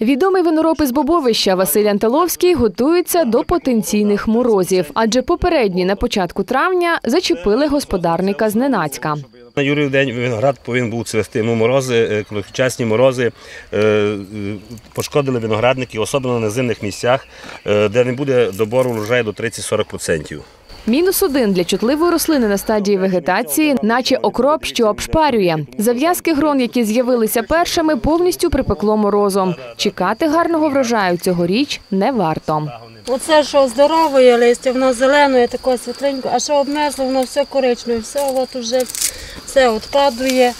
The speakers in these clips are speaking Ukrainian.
Відомий винороб із Бобовища Василь Анталовський готується до потенційних морозів, адже попередні на початку травня зачепили господарника зненацька. На Юрів день виноград повинен був цвести. Ну, морози, е, коли морози е, е, пошкодили виноградники, особливо на зимних місцях, де не буде добору врожаю до 30-40%. Мінус один для чутливої рослини на стадії вегетації, наче окроп, що обшпарює. Зав'язки грон, які з'явилися першими, повністю припекло морозом. Чекати гарного врожаю цьогоріч не варто. Оце, що здорове листя, воно зелене, таке світленьке, а що обмерзло, воно все коричневе, все от уже все відпадує.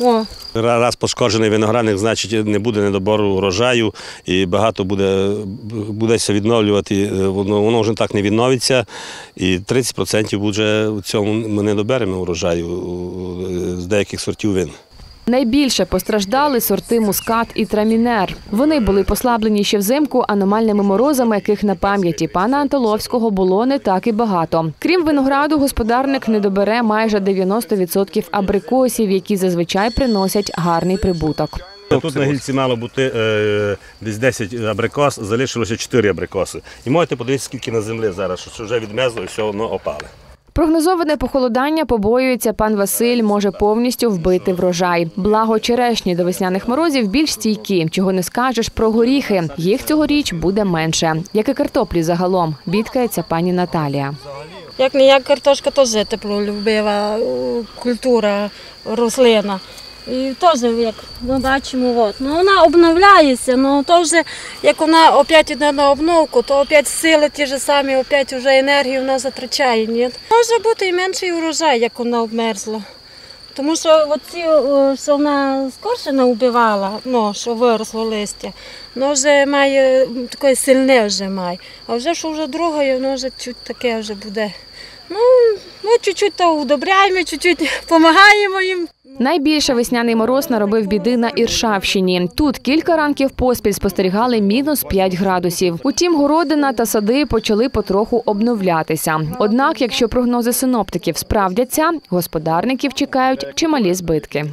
О, Раз пошкоджений виноградник, значить не буде недобору урожаю і багато буде будеться відновлювати. е, Воно, воно вже так не відновиться. І 30% буде в цьому ми не доберемо урожаю е, з деяких сортів вин. Найбільше постраждали сорти мускат і трамінер. Вони були послаблені ще взимку аномальними морозами, яких на пам'яті пана Антоловського було не так і багато. Крім винограду, господарник не добере майже 90% абрикосів, які зазвичай приносять гарний прибуток. Тут на гільці мало бути е, десь 10 абрикос, залишилося 4 абрикоси. І можете подивитися, скільки на землі зараз, що вже відмезло і все воно опале. Прогнозоване похолодання побоюється, пан Василь може повністю вбити врожай. Благо черешні до весняних морозів більш стійкі, чого не скажеш про горіхи. Їх цьогоріч буде менше, як і картоплі загалом. Бідкається пані Наталія. як не як картошка теж теплолюбива культура, рослина. І теж, як ми бачимо, от. Ну, вона обновляється, ну то як вона опять йде на обновку, то опять сили ті ж самі, опять вже енергію вона затрачає. Ні? Може бути і менший урожай, як вона обмерзла. Тому що оці, що вона скорше вбивала, ну, що виросло листя, воно вже має таке сильне вже має. А вже що вже друге, воно вже чуть таке вже буде. Ну, ми чуть-чуть то удобряємо, чуть-чуть допомагаємо їм. Найбільше весняний мороз наробив біди на Іршавщині. Тут кілька ранків поспіль спостерігали мінус 5 градусів. Утім, городина та сади почали потроху обновлятися. Однак, якщо прогнози синоптиків справдяться, господарників чекають чималі збитки.